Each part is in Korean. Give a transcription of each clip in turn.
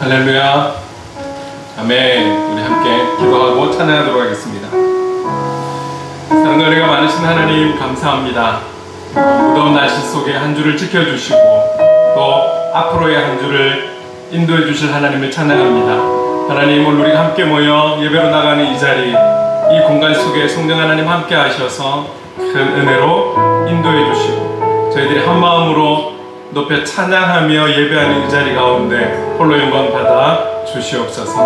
할렐루야. 아멘. 우리 함께 기도하고 찬양하도록 하겠습니다. 사랑과 은혜가 많으신 하나님 감사합니다. 무더운 날씨 속에 한 주를 지켜주시고 또 앞으로의 한 주를 인도해 주실 하나님을 찬양합니다. 하나님 오늘 우리가 함께 모여 예배로 나가는 이 자리 이 공간 속에 성령 하나님 함께 하셔서 큰 은혜로 인도해 주시고 저희들이 한 마음으로 높여 찬양하며 예배하는 이 자리 가운데 홀로 영광 받아 주시옵소서.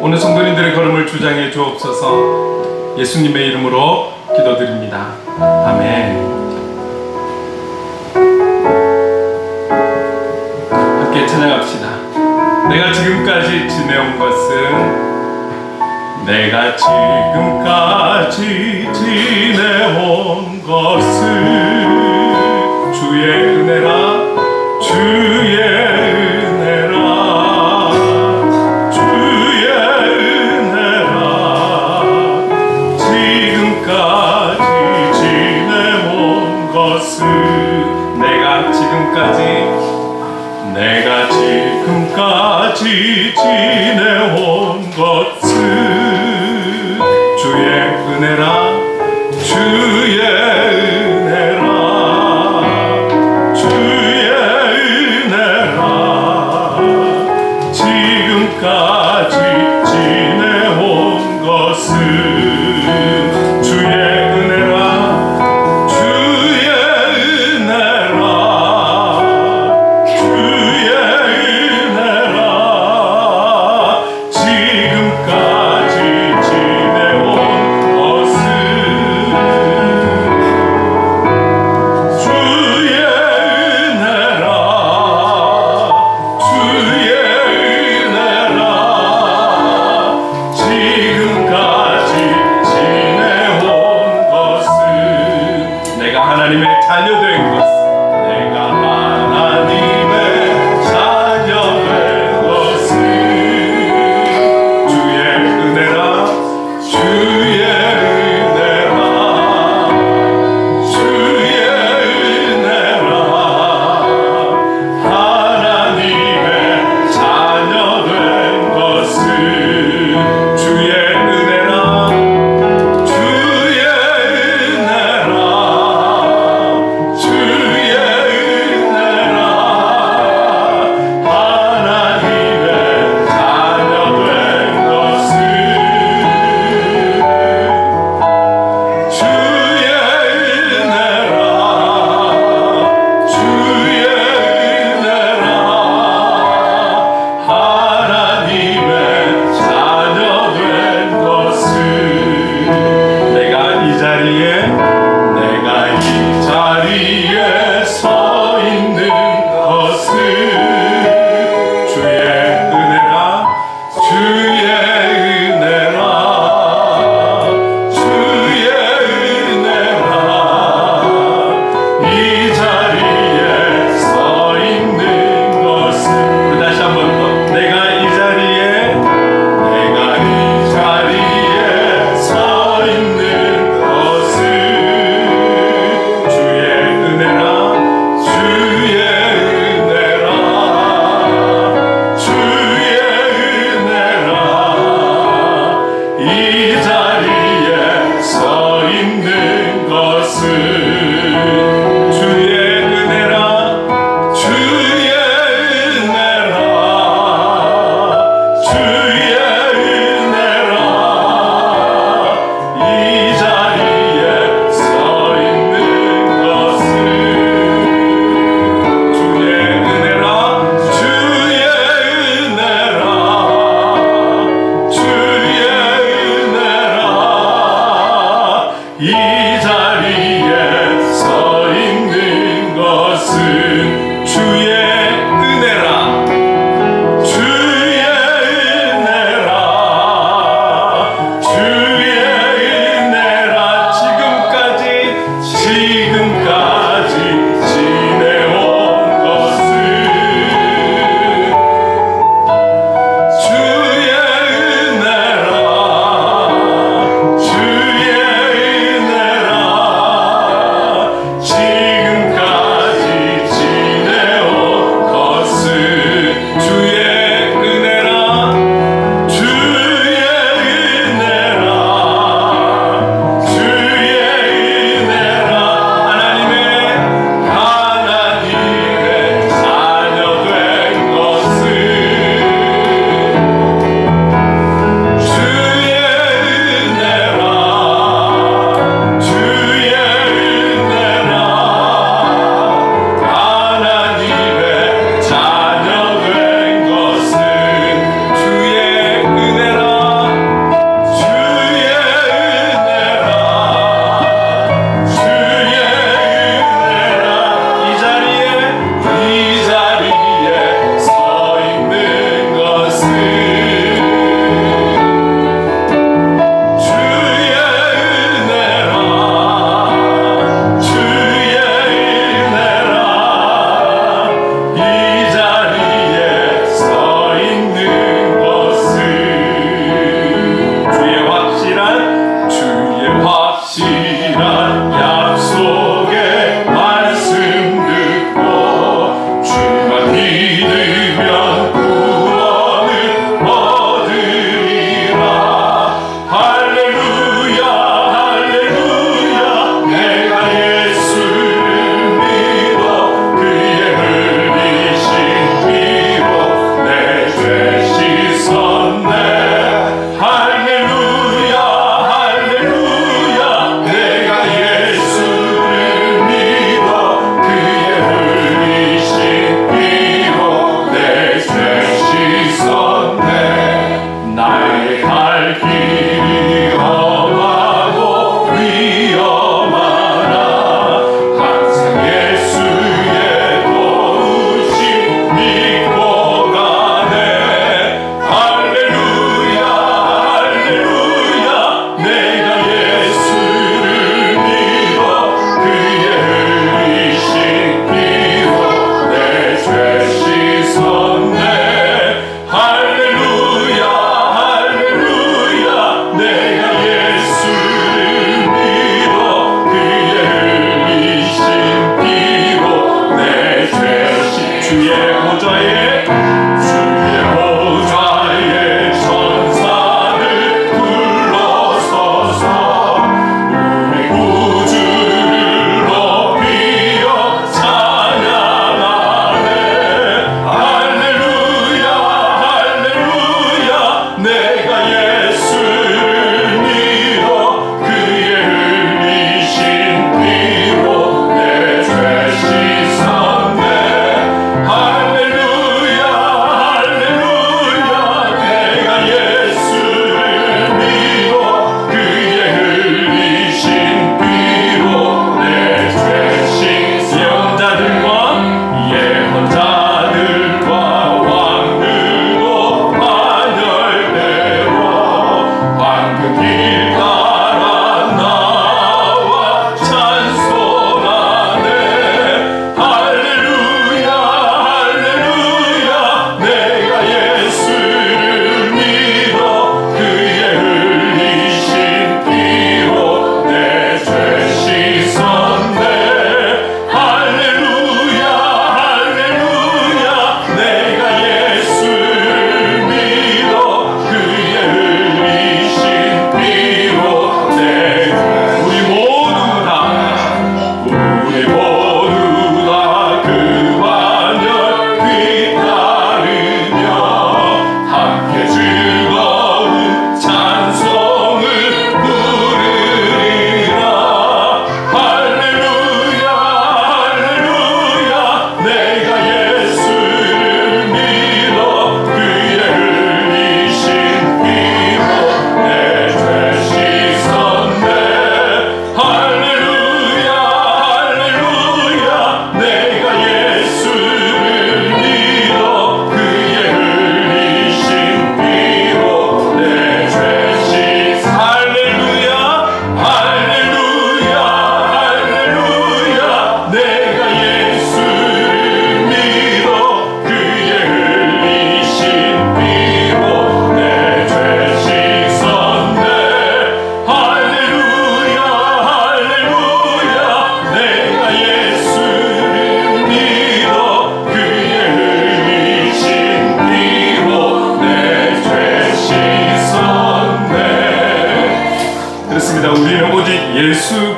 오늘 성도님들의 걸음을 주장해 주옵소서. 예수님의 이름으로 기도드립니다. 아멘. 함께 찬양합시다. 내가 지금까지 지내온 것은 내가 지금까지 지내온 것은 주의 은혜라 내가 지금까지 내가 지금까지 지내온 것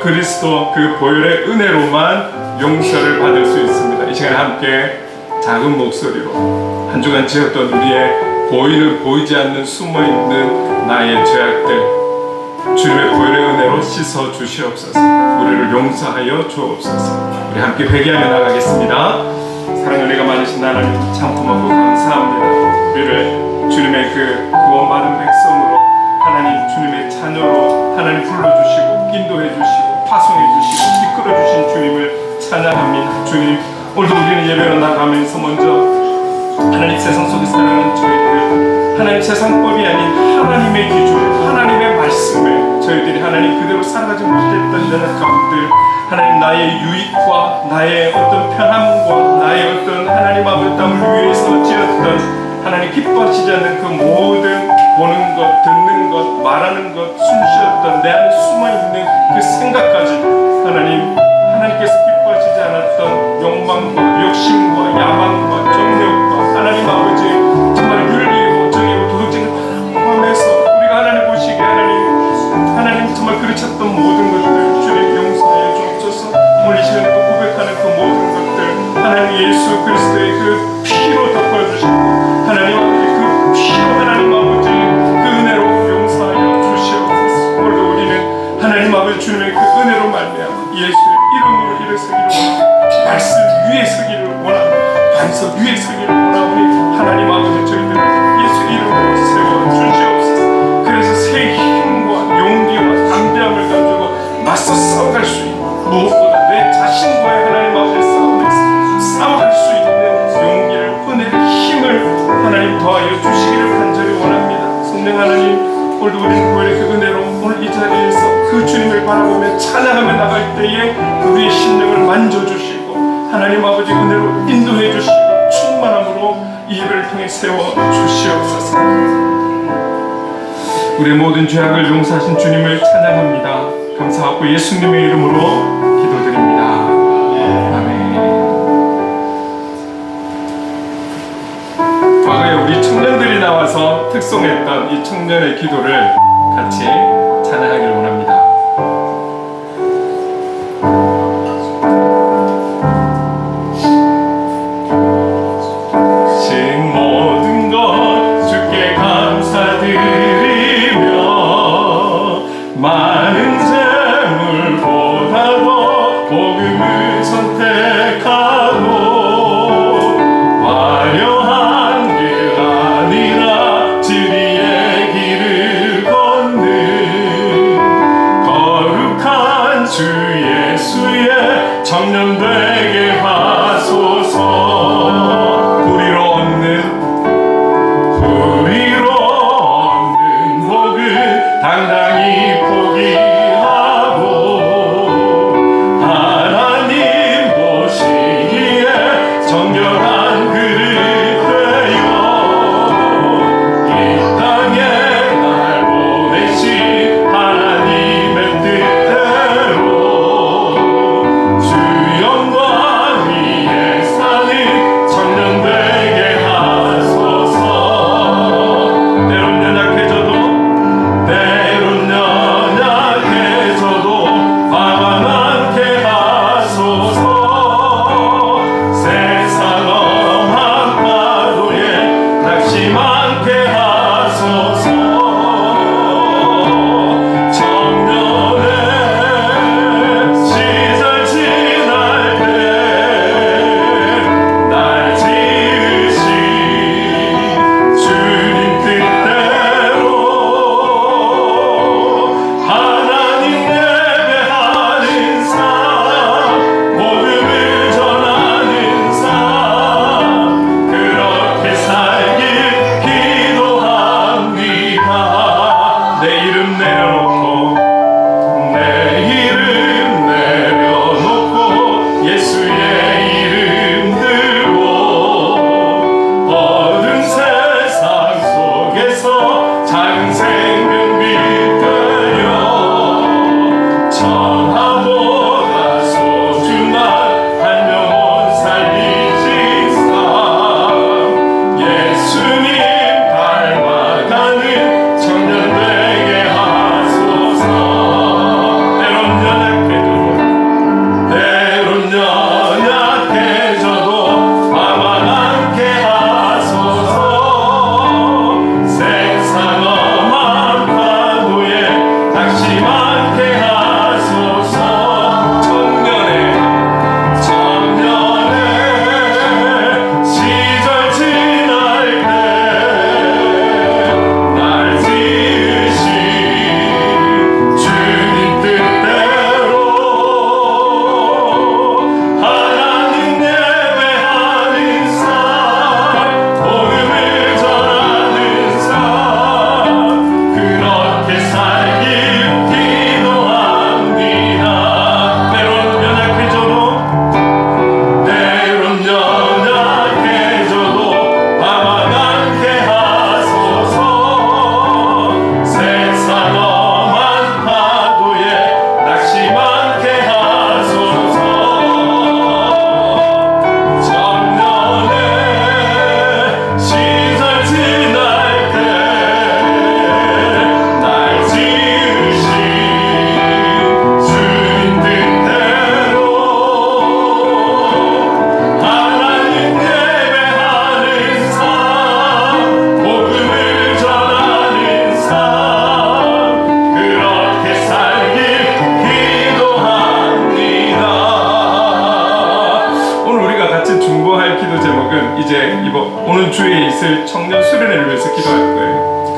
그리스도 그 보혈의 은혜로만 용서를 받을 수 있습니다. 이 시간에 함께 작은 목소리로 한 주간 지었던 우리의 보이는 보이지 않는 숨어 있는 나의 죄악들 주님의 보혈의 은혜로 씻어 주시옵소서. 우리를 용서하여 주옵소서. 우리 함께 회개하며 나가겠습니다. 사랑 은혜가 많으신 하나님 참 고맙고 감사합니다. 우리를 주님의 그 구원받은 백성으로 하나님 주님의 자녀로 하나님 불러주시고 인도해 주시고 파송해 주시고 이끌어 주신 주님을 찬양합니다. 주님 오늘도 우리는 예배로 나가면서 먼저 하나님 세상 속에 살아가는 저희들 하나님 세상법이 아닌 하나님의 기준 하나님의 말씀에 저희들이 하나님 그대로 살아가지 못했던 연약함들 하나님 나의 유익과 나의 어떤 편함과 나의 어떤 하나님 아버지 땀을 위해서 지었던 하나님 기뻐하시지 않는 그 모든 보는 것, 듣는 것, 말하는 것, 숨쉬었던 내 안에 숨어 있는 그 생각까지 하나님 하나님께서 기뻐하시지 않았던 욕망과 욕심과 야망과 정력과 하나님 아버지 정말 윤리고 정의고 도덕적인 다 포함해서 우리가 하나님 보시기에 하나님 하나님 정말 그르쳤던 모든 것들 주님 용서하여 주옵소서. 오늘 이 시간에 또 고백하는 그 모든 것들 하나님 예수 그리스도의 그 피로 덮어주시고 하나님 아버지 주님의 그 은혜로 말미암아 예수의 이름으로 일어서기를 말씀 위에 서기를 원합니다 반석 위에 서기를 원하오니 죄악을 용서하신 주님을 찬양합니다. 감사하고 예수님의 이름으로 기도드립니다. 아멘. 과거에 우리 청년들이 나와서 특송했던 이 청년의 기도를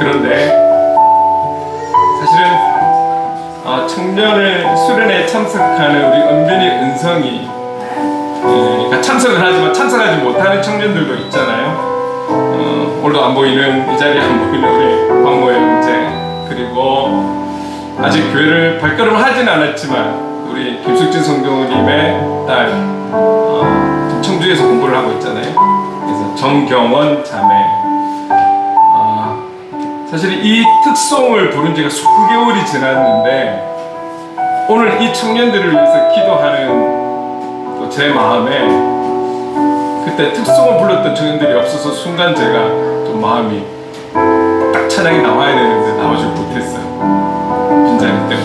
그런데 사실은 아, 청년을 수련회에 참석하는 우리 은변이 은성이 예, 그러니까 참석을 하지만 참석하지 못하는 청년들도 있잖아요. 어, 오늘도 안 보이는 이 자리에 안 보이는 우리 광모의 형제 그리고 아직 교회를 발걸음 하진 않았지만 우리 김숙진 성도님의 딸 어, 청주에서 공부를 하고 있잖아요. 그래서 정경원 자매 아, 사실 이 특송을 부른 지가 수개월이 지났는데 오늘 이 청년들을 위해서 기도하는 또 제 마음에 그때 특송을 불렀던 청년들이 없어서 순간 제가 좀 마음이 딱 찬양이 나와야 되는데 나오지 못했어요. 빈자리 때문에.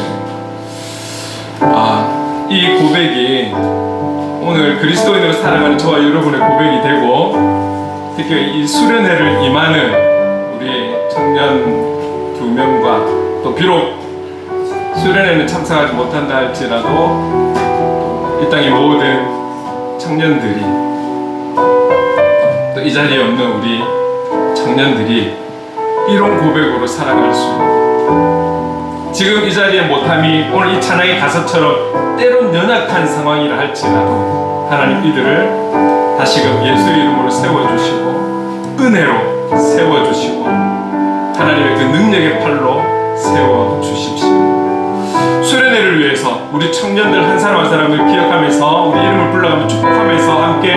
아, 이 고백이 오늘 그리스도인으로 살아가는 저와 여러분의 고백이 되고 특히 이 수련회를 임하는 청년 두 명과 또 비록 수련회는 참석하지 못한다 할지라도 이 땅의 모든 청년들이 또 이 자리에 없는 우리 청년들이 이런 고백으로 살아갈 수 있는. 지금 이 자리에 못함이 오늘 이 찬양의 가사처럼 때론 연약한 상황이라 할지라도 하나님 이들을 다시금 예수의 이름으로 세워주시고 은혜로 세워주시고 하나님의 그 능력의 팔로 세워 주십시오. 수련회를 위해서 우리 청년들 한 사람 한 사람을 기억하면서 우리 이름을 불러가며 축복하면서 함께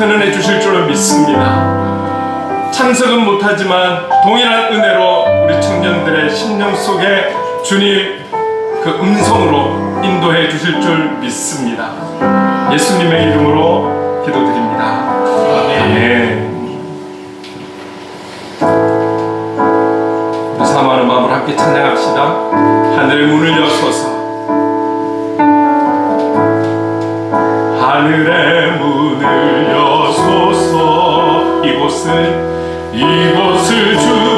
큰 은혜 주실 줄로 믿습니다. 참석은 못하지만 동일한 은혜로 우리 청년들의 심령 속에 주님 그 음성으로 인도해 주실 줄 믿습니다. 예수님의 이름으로 기도드립니다. 아멘. 우리 사모하는 마음으로 함께 찬양합시다. 하늘 문을 여소서. 이곳을 주